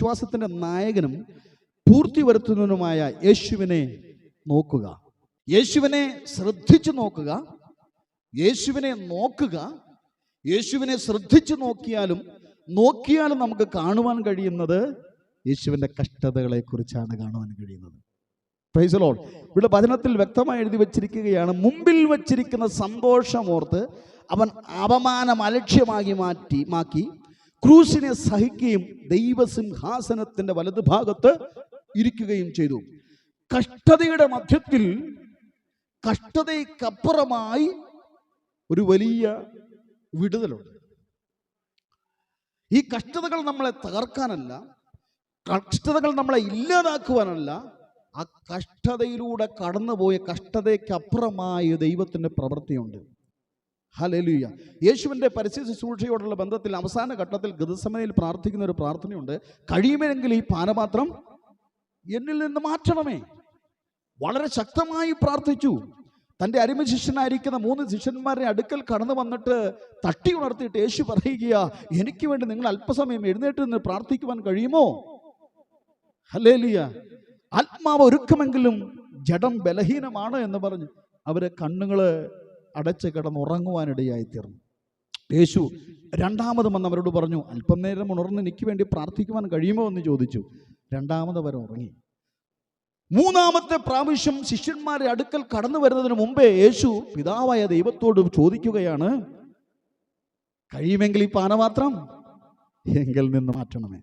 വിശ്വാസത്തിന്റെ നായകനും പൂർത്തി വരുത്തുന്നതിനുമായ യേശുവിനെ നോക്കുക. യേശുവിനെ ശ്രദ്ധിച്ചു നോക്കുക. യേശുവിനെ നോക്കുക. യേശുവിനെ ശ്രദ്ധിച്ചു നോക്കിയാലും നോക്കിയാലും നമുക്ക് കാണുവാൻ കഴിയുന്നത് യേശുവിന്റെ കഷ്ടതകളെ കുറിച്ചാണ് കാണുവാൻ കഴിയുന്നത്. പ്രൈസലോൾ ഇവിടെ വചനത്തിൽ വ്യക്തമായി എഴുതി വച്ചിരിക്കുകയാണ് മുമ്പിൽ വച്ചിരിക്കുന്ന സന്തോഷമോർത്ത് അവൻ അപമാനം അലക്ഷ്യമാക്കി മാറ്റി മാക്കി ക്രൂശിനെ സഹിക്കുകയും ദൈവസിംഹാസനത്തിന്റെ വലതുഭാഗത്ത് ഇരിക്കുകയും ചെയ്തു. കഷ്ടതയുടെ മധ്യത്തിൽ കഷ്ടതയ്ക്കപ്പുറമായി ഒരു വലിയ വിടുതലുണ്ട്. ഈ കഷ്ടതകൾ നമ്മളെ തകർക്കാനല്ല കഷ്ടതകൾ നമ്മളെ ഇല്ലാതാക്കുവാനല്ല ആ കഷ്ടതയിലൂടെ കടന്നുപോയ കഷ്ടതയ്ക്കപ്പുറമായ ദൈവത്തിന്റെ പ്രവൃത്തിയുണ്ട്. ഹലലുയ യേശുവിന്റെ പരിസ്ഥിതി ശുശ്രൂഷയോടുള്ള ബന്ധത്തിൽ അവസാന ഘട്ടത്തിൽ ഗതസമനയിൽ പ്രാർത്ഥിക്കുന്ന ഒരു പ്രാർത്ഥനയുണ്ട്. കഴിയുമെങ്കിൽ ഈ പാനപാത്രം എന്നിൽ നിന്ന് മാറ്റണമേ. വളരെ ശക്തമായി പ്രാർത്ഥിച്ചു. തന്റെ അരുമ ശിഷ്യനായിരിക്കുന്ന മൂന്ന് ശിഷ്യന്മാരെ അടുക്കൽ കടന്നു വന്നിട്ട് തട്ടി ഉണർത്തിയിട്ട് യേശു പറയുക എനിക്ക് വേണ്ടി നിങ്ങൾ അല്പസമയം എഴുന്നേറ്റ് നിന്ന് പ്രാർത്ഥിക്കുവാൻ കഴിയുമോ? ഹലേലിയ ആത്മാവ് ഒരുക്കമെങ്കിലും ജഡം ബലഹീനമാണ് എന്ന് പറഞ്ഞ് അവരെ കണ്ണുകൾ അടച്ച് കിടന്നുറങ്ങുവാനിടയായി തീർന്നു യേശു രണ്ടാമത് വന്ന് അവരോട് പറഞ്ഞു അല്പം നേരം ഉണർന്ന് എനിക്ക് വേണ്ടി പ്രാർത്ഥിക്കുവാൻ കഴിയുമോ? എന്ന് ചോദിച്ചു. രണ്ടാമത് അവർ ഉറങ്ങി. മൂന്നാമത്തെ പ്രാവശ്യം ശിഷ്യന്മാരെ അടുക്കൽ കടന്നു വരുന്നതിന് മുമ്പേ യേശു പിതാവായ ദൈവത്തോട് ചോദിക്കുകയാണ് കഴിയുമെങ്കിൽ ഈ പാനപാത്രം എങ്കിൽ നിന്ന് മാറ്റണമേ.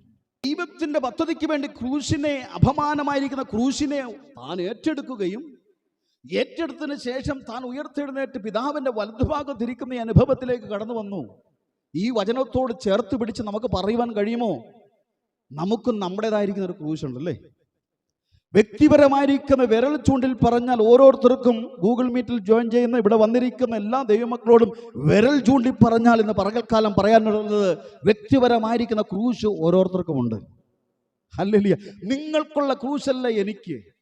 ദൈവത്തിന്റെ പദ്ധതിക്ക് വേണ്ടി ക്രൂശിനെ അപമാനമായിരിക്കുന്ന ക്രൂശിനെ താൻ ഏറ്റെടുക്കുകയും ഏറ്റെടുത്തതിന് ശേഷം താൻ ഉയർത്തെഴുന്നേറ്റ് പിതാവിന്റെ വലതുഭാഗത്തിരിക്കുന്ന ഈ അനുഭവത്തിലേക്ക് കടന്നു വന്നു. ഈ വചനത്തോട് ചേർത്ത് പിടിച്ച് നമുക്ക് പറയുവാൻ കഴിയുമോ? നമുക്കും നമ്മുടേതായിരിക്കുന്ന ഒരു ക്രൂശുണ്ടല്ലേ വ്യക്തിപരമായിരിക്കുന്ന വിരൽ ചൂണ്ടിൽ പറഞ്ഞാൽ ഓരോരുത്തർക്കും ഗൂഗിൾ മീറ്റിൽ ജോയിൻ ചെയ്യുന്ന ഇവിടെ വന്നിരിക്കുന്ന എല്ലാ ദൈവമക്കളോടും വിരൽ ചൂണ്ടി പറഞ്ഞാൽ ഇന്ന് പറകൽക്കാലം പറയാനുള്ളത് വ്യക്തിപരമായിരിക്കുന്ന ക്രൂശ് ഓരോരുത്തർക്കുമുണ്ട്. ഹല്ലേലൂയ. നിങ്ങൾക്കുള്ള ക്രൂശല്ല എനിക്ക്.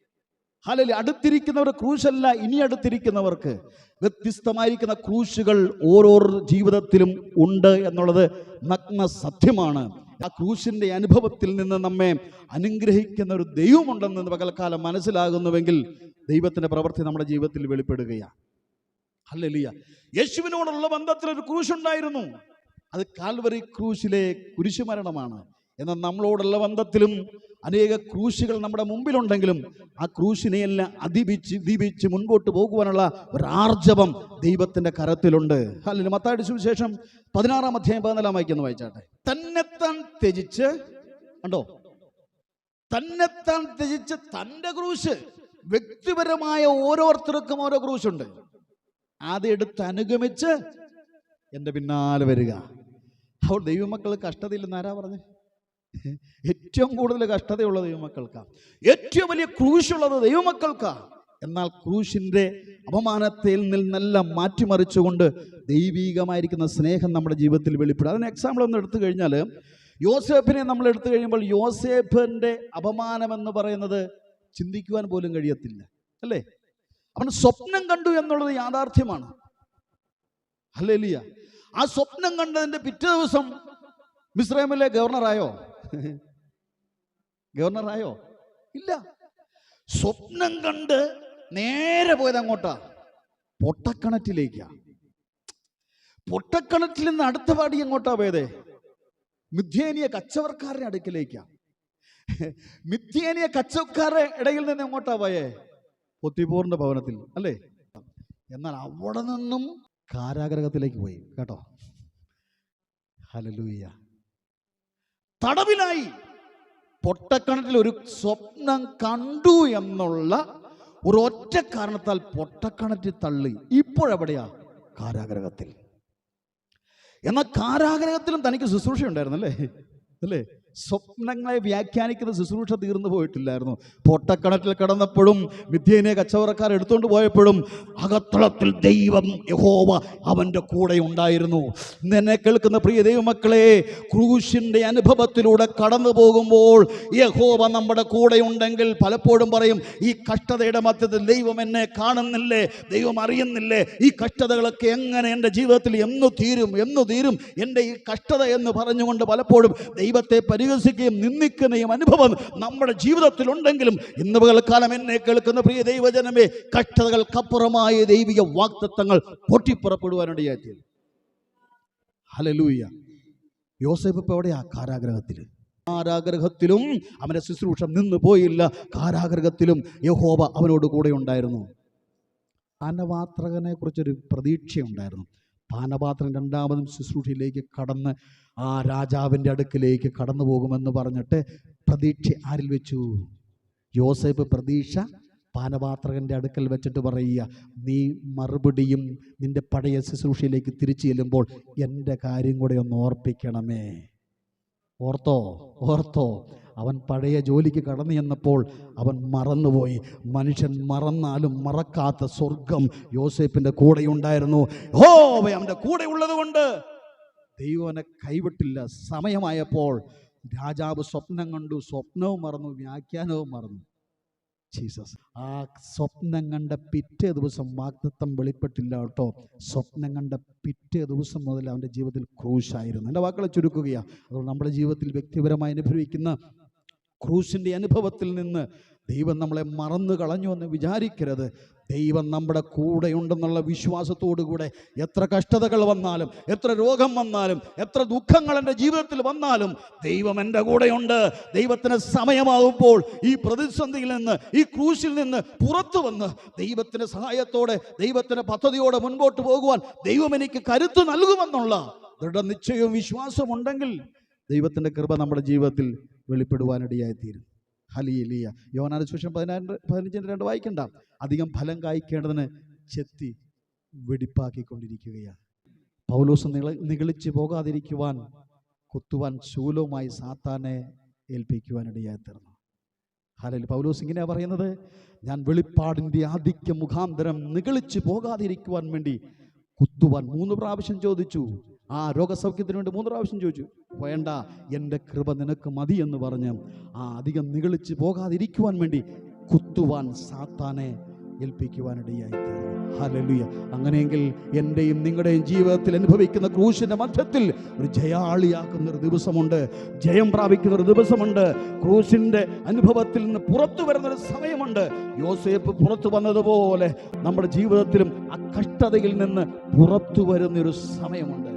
ഹലലി അടുത്തിരിക്കുന്നവർ ക്രൂശല്ല ഇനി അടുത്തിരിക്കുന്നവർക്ക്. വ്യത്യസ്തമായിരിക്കുന്ന ക്രൂശുകൾ ഓരോ ജീവിതത്തിലും ഉണ്ട് എന്നുള്ളത് നഗ്ന സത്യമാണ്. ആ ക്രൂശിന്റെ അനുഭവത്തിൽ നിന്ന് നമ്മെ അനുഗ്രഹിക്കുന്ന ഒരു ദൈവമുണ്ടെന്ന് പകൽക്കാലം മനസ്സിലാകുന്നുവെങ്കിൽ ദൈവത്തിന്റെ പ്രവൃത്തി നമ്മുടെ ജീവിതത്തിൽ വെളിപ്പെടുകയാണ്. ഹല്ലേലൂയ യേശുവിനോടുള്ള ബന്ധത്തിൽ ഒരു ക്രൂശുണ്ടായിരുന്നു. അത് കാൽവറി ക്രൂശിലെ കുരിശുമരണമാണ്. എന്നാൽ നമ്മളോടുള്ള ബന്ധത്തിലും അനേക ക്രൂശുകൾ നമ്മുടെ മുമ്പിലുണ്ടെങ്കിലും ആ ക്രൂശിനെയെല്ലാം അതിപിച്ച് ദീപിച്ച് മുൻപോട്ട് പോകുവാനുള്ള ഒരാർജവം ദൈവത്തിന്റെ കരത്തിലുണ്ട്. അല്ലെങ്കിൽ മത്തായിട്ട് സുവിശേഷം പതിനാറാം അധ്യായം പതിനാലാം വായിക്കുന്നു വായിച്ചാട്ടെ. തന്നെത്താൻ ത്യജിച്ച് കണ്ടോ? തന്നെത്താൻ ത്യജിച്ച് തന്റെ ക്രൂശ്. വ്യക്തിപരമായ ഓരോരുത്തർക്കും ഓരോ ക്രൂശുണ്ട്. അതെടുത്ത് അനുഗമിച്ച് എന്റെ പിന്നാലെ വരിക. അപ്പോൾ ദൈവമക്കൾ കഷ്ടതയില്ലെന്ന് ആരാ പറഞ്ഞേ? ഏറ്റവും കൂടുതൽ കഷ്ടതയുള്ള ദൈവമക്കൾക്കാണ് ഏറ്റവും വലിയ ക്രൂശുള്ളത് ദൈവമക്കൾക്കാണ് എന്നാൽ ക്രൂശിന്റെ അപമാനത്തിൽ നിന്നെല്ലാം മാറ്റിമറിച്ചുകൊണ്ട് ദൈവീകമായിരിക്കുന്ന സ്നേഹം നമ്മുടെ ജീവിതത്തിൽ വെളിപ്പെടും. അതിന് എക്സാമ്പിൾ ഒന്ന് എടുത്തു കഴിഞ്ഞാൽ യോസേഫിനെ നമ്മൾ എടുത്തു കഴിയുമ്പോൾ യോസേഫിന്റെ അപമാനം എന്ന് പറയുന്നത് ചിന്തിക്കുവാൻ പോലും കഴിയത്തില്ല അല്ലേ? അവൻ സ്വപ്നം കണ്ടു എന്നുള്ളത് യാഥാർത്ഥ്യമാണ്. അല്ലേ ലിയ ആ സ്വപ്നം കണ്ടതിന്റെ പിറ്റേ ദിവസം മിസ്രൈമിലെ ഗവർണറായോ? ഗവർണറായോ? ഇല്ല. സ്വപ്നം കണ്ട് നേരെ പോയത് അങ്ങോട്ടാ. പൊട്ടക്കിണറ്റിലേക്കാ. പൊട്ടക്കിണറ്റിൽ നിന്ന് അടുത്ത പാടി എങ്ങോട്ടാ പോയത്? മിഥ്യേനിയ കച്ചവടക്കാരുടെ അടുക്കിലേക്കാ. മിഥ്യേനിയ കച്ചവടക്കാരുടെ ഇടയിൽ നിന്ന് എങ്ങോട്ടാ പോയേ? പൊത്തിപൂറിന്റെ ഭവനത്തിൽ അല്ലേ? എന്നാൽ അവിടെ നിന്നും കാരാഗ്രഹത്തിലേക്ക് പോയി കേട്ടോ. ഹലലൂയ്യ തടവിലായി. പൊട്ടക്കണറ്റിൽ ഒരു സ്വപ്നം കണ്ടു എന്നുള്ള ഒരു ഒറ്റ കാരണത്താൽ പൊട്ടക്കണറ്റിൽ തള്ളി. ഇപ്പോഴെവിടെയാ? കാരാഗ്രഹത്തിൽ. എന്നാൽ കാരാഗ്രഹത്തിലും തനിക്ക് ശുശ്രൂഷ ഉണ്ടായിരുന്നല്ലേ അല്ലേ? സ്വപ്നങ്ങളെ വ്യാഖ്യാനിക്കുന്ന ശുശ്രൂഷ തീർന്നു പോയിട്ടില്ലായിരുന്നു. പൊട്ടക്കണറ്റിൽ കിടന്നപ്പോഴും മിഥ്യേനെ കച്ചവടക്കാർ എടുത്തുകൊണ്ട് പോയപ്പോഴും അകത്തളത്തിൽ ദൈവം യഹോവ അവന്റെ കൂടെ ഉണ്ടായിരുന്നു. നിന്നെ കേൾക്കുന്ന പ്രിയ ദൈവമക്കളെ ക്രൂശിന്റെ അനുഭവത്തിലൂടെ കടന്നു പോകുമ്പോൾ യഹോവ നമ്മുടെ കൂടെ ഉണ്ടെങ്കിൽ പലപ്പോഴും പറയും ഈ കഷ്ടതയുടെ മധ്യത്തിൽ ദൈവം എന്നെ കാണുന്നില്ലേ? ദൈവം അറിയുന്നില്ലേ? ഈ കഷ്ടതകളൊക്കെ എങ്ങനെ എന്റെ ജീവിതത്തിൽ എന്നു തീരും എന്നു തീരും? എന്റെ ഈ കഷ്ടത എന്ന് പറഞ്ഞുകൊണ്ട് പലപ്പോഴും ദൈവത്തെ പരിഹസിക്കുകയും നിന്ദിക്കുന്നയും അനുഭവം നമ്മുടെ ജീവിതത്തിൽ ഉണ്ടെങ്കിലും ഇന്ന് പകൽക്കാലം എന്നെ കേൾക്കുന്ന പ്രിയ ദൈവജനമേ കഷ്ടതകൾക്കപ്പുറമായ ദൈവിക വാക്തത്വങ്ങൾ പൊട്ടിപ്പുറപ്പെടുവാനിടയായി ഹലലൂയ യോസഫ് ഇപ്പൊ എവിടെയാ? കാരാഗ്രഹത്തിൽ കാരാഗ്രഹത്തിലും അവന്റെ ശുശ്രൂഷ നിന്ന് പോയില്ല. കാരാഗ്രഹത്തിലും യഹോബ അവനോട് കൂടെ ഉണ്ടായിരുന്നു. പാനപാത്രകനെ കുറിച്ചൊരു പ്രതീക്ഷയുണ്ടായിരുന്നു. പാനപാത്രൻ രണ്ടാമതും ശുശ്രൂഷയിലേക്ക് കടന്ന് ആ രാജാവിന്റെ അടുക്കിലേക്ക് കടന്നു പോകുമെന്ന് പറഞ്ഞിട്ട് പ്രതീക്ഷ ആരിൽ വെച്ചു? യോസഫ് പ്രതീക്ഷ പാനപാത്രകന്റെ അടുക്കൽ വെച്ചിട്ട് പറയുക നീ മറുപടിയും നിന്റെ പഴയ ശുശ്രൂഷയിലേക്ക് തിരിച്ചു ചെല്ലുമ്പോൾ എന്റെ കാര്യം കൂടെ ഒന്ന് ഓർപ്പിക്കണമേ. ഓർത്തോ? ഓർത്തോ? അവൻ പഴയ ജോലിക്ക് കടന്നു ചെന്നപ്പോൾ അവൻ മറന്നുപോയി. മനുഷ്യൻ മറന്നാലും മറക്കാത്ത സ്വർഗം യോസേപ്പിന്റെ കൂടെയുണ്ടായിരുന്നു. ഹോ ഓ അവന്റെ കൂടെ ഉള്ളത് കൊണ്ട് ദൈവം അവനെ കൈവിട്ടില്ല. സമയമായപ്പോൾ രാജാവ് സ്വപ്നം കണ്ടു. സ്വപ്നവും മറന്നു. വ്യാഖ്യാനവും മറന്നു. ജീസസ് ആ സ്വപ്നം കണ്ട പിറ്റേ ദിവസം വാക്തത്വം വെളിപ്പെട്ടില്ല കേട്ടോ. സ്വപ്നം കണ്ട പിറ്റേ ദിവസം മുതൽ അവന്റെ ജീവിതത്തിൽ ക്രൂശായിരുന്നു. എന്റെ വാക്കുകളെ ചുരുക്കുകയാണ്. അതുകൊണ്ട് നമ്മുടെ ജീവിതത്തിൽ വ്യക്തിപരമായി അനുഭവിക്കുന്ന ക്രൂശിന്റെ അനുഭവത്തിൽ നിന്ന് ദൈവം നമ്മളെ മറന്നു കളഞ്ഞു എന്ന് വിചാരിക്കരുത്. ദൈവം നമ്മുടെ കൂടെ ഉണ്ടെന്നുള്ള വിശ്വാസത്തോടു കൂടെ എത്ര കഷ്ടതകൾ വന്നാലും എത്ര രോഗം വന്നാലും എത്ര ദുഃഖങ്ങൾ എന്റെ ജീവിതത്തിൽ വന്നാലും ദൈവം എന്റെ കൂടെയുണ്ട്. ദൈവത്തിന് സമയമാകുമ്പോൾ ഈ പ്രതിസന്ധിയിൽ നിന്ന് ഈ ക്രൂശിൽ നിന്ന് പുറത്തു വന്ന് ദൈവത്തിന്റെ സഹായത്തോടെ ദൈവത്തിന്റെ പദ്ധതിയോടെ മുൻപോട്ട് പോകുവാൻ ദൈവം എനിക്ക് കരുത്ത് നൽകുമെന്നുള്ള ദൃഢനിശ്ചയവും വിശ്വാസമുണ്ടെങ്കിൽ ദൈവത്തിന്റെ കൃപ നമ്മുടെ ജീവിതത്തിൽ വെളിപ്പെടുവാനിടയായിത്തീരും. ഹലിയിലിയ യോനാന സുഷം പതിനാറ് പതിനഞ്ചിന് രണ്ട് വായിക്കണ്ട. അധികം ഫലം കായ്ക്കേണ്ടതിന് ചെത്തി വെടിപ്പാക്കിക്കൊണ്ടിരിക്കുകയാണ്. പൗലോസ് നിള നിഗളിച്ച് പോകാതിരിക്കുവാൻ കുത്തുവാൻ ശൂലവുമായി സാത്താനെ ഏൽപ്പിക്കുവാനിടയായി തീർന്നു ഹലൽ പൗലോസ് ഇങ്ങനെയാണ് പറയുന്നത്? ഞാൻ വെളിപ്പാടിന്റെ ആധിക്യ മുഖാന്തരം നിഗളിച്ച് പോകാതിരിക്കുവാൻ വേണ്ടി കുത്തുവാൻ മൂന്ന് പ്രാവശ്യം ചോദിച്ചു. ആ രോഗസൗഖ്യത്തിന് വേണ്ടി മൂന്ന് പ്രാവശ്യം ചോദിച്ചു വേണ്ട എന്റെ കൃപ നിനക്ക് മതി എന്ന് പറഞ്ഞ് ആ അധികം നികളിച്ച് പോകാതിരിക്കുവാൻ വേണ്ടി കുത്തുവാൻ സാത്താനെ ഏൽപ്പിക്കുവാനിടയായി ഹലലുയ അങ്ങനെയെങ്കിൽ എന്റെയും നിങ്ങളുടെയും ജീവിതത്തിൽ അനുഭവിക്കുന്ന ക്രൂശിന്റെ മധ്യത്തിൽ ഒരു ജയാളിയാക്കുന്ന ഒരു ദിവസമുണ്ട്. ജയം പ്രാപിക്കുന്ന ഒരു ദിവസമുണ്ട്. ക്രൂശിന്റെ അനുഭവത്തിൽ നിന്ന് പുറത്തു വരുന്ന ഒരു സമയമുണ്ട്. യോസേപ്പ് പുറത്തു വന്നതുപോലെ നമ്മുടെ ജീവിതത്തിലും ആ കഷ്ടതയിൽ നിന്ന് പുറത്തു വരുന്ന ഒരു സമയമുണ്ട്.